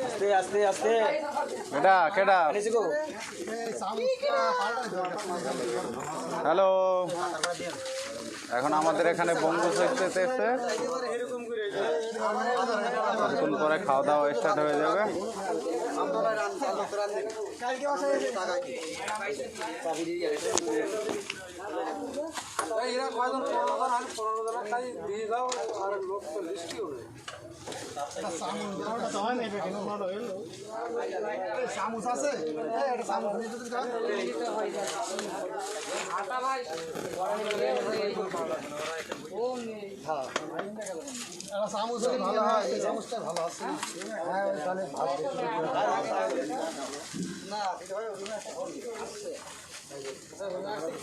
আস্তে আস্তে আস্তে। কেডা কেডা? হ্যালো। এখন আমাদের এখানে বন্ধু চলতেছে নতুন করে খাওয়া দাওয়া স্টার্ট হয়ে যাবে। এরা কয়জন পনেরো জন আমি পনেরো জনের খাই দিয়ে দাও আর লোক তো লিস্টি হবে আছে নিয়ে যদি যান। একটা চামচ হলে ভালো হয় এই চামচটা ভালো আছে হ্যাঁ তাহলে না